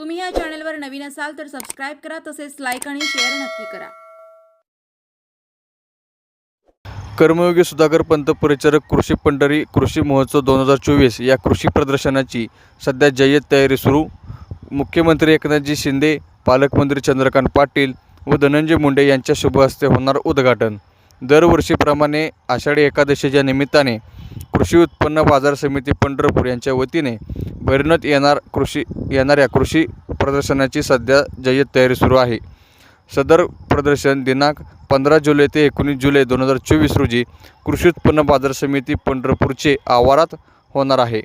तुम्ही या चॅनलवर नवीन असाल तर सबस्क्राईब करा तसेच लाईक आणि शेअर नक्की करा. कर्मयोगी सुधाकर पंत परिचारक कृषी पंढरी कृषी महोत्सव दोन हजार चोवीस या कृषी प्रदर्शनाची सध्या जय्यत तयारी सुरू. मुख्यमंत्री एकनाथजी शिंदे पालकमंत्री चंद्रकांत पाटील व धनंजय मुंडे यांच्या शुभ हस्ते होणार उद्घाटन. दरवर्षीप्रमाणे आषाढी एकादशीच्या निमित्ताने कृषी उत्पन्न बाजार समिती पंढरपूर यांच्या वतीने भरण्यात येणार कृषी येणाऱ्या कृषी प्रदर्शनाची सध्या जय्यत तयारी सुरू आहे. सदर प्रदर्शन दिनांक पंधरा जुलै ते एकोणीस जुलै दोन हजार चोवीस रोजी कृषी उत्पन्न बाजार समिती पंढरपूरचे आवारात होणार आहे.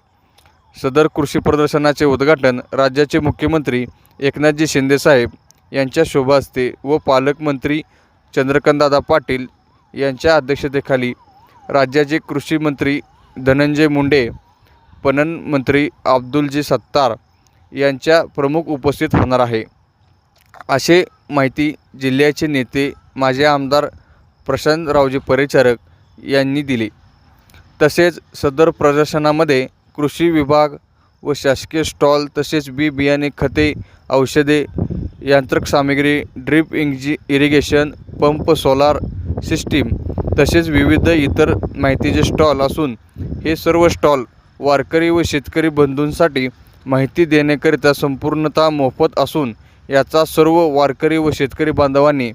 सदर कृषी प्रदर्शनाचे उद्घाटन राज्याचे मुख्यमंत्री एकनाथजी शिंदेसाहेब यांच्या शोभा असते व पालकमंत्री चंद्रकांतदादा पाटील यांच्या अध्यक्षतेखाली राज्याचे कृषी मंत्री धनंजय मुंडे पणन मंत्री अब्दुलजी सत्तार यांच्या प्रमुख उपस्थित होणार आहे. असे माहिती जिल्ह्याचे नेते माजी आमदार प्रशांतरावजी परिचारक यांनी दिली. तसेच सदर प्रदर्शनामध्ये कृषी विभाग व शासकीय स्टॉल तसेच बी बियाणे खते औषधे यांत्रिक सामग्री ड्रीप इंजी इरिगेशन पंप सोलार सिस्टीम तसेच विविध इतर माहितीचे स्टॉल असून हे सर्व स्टॉल वारकरी व शेतकरी बंधूंसाठी माहिती देण्याकरिता संपूर्णतः मोफत असून याचा सर्व वारकरी व शेतकरी बांधवांनी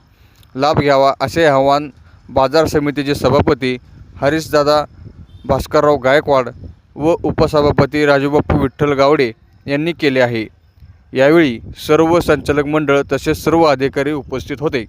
लाभ घ्यावा असे आवाहन बाजार समितीचे सभापती हरीशदादा भास्करराव गायकवाड व उपसभापती राजूबापू विठ्ठल गावडे यांनी केले आहे. यावेळी सर्व संचालक मंडळ तसेच सर्व अधिकारी उपस्थित होते.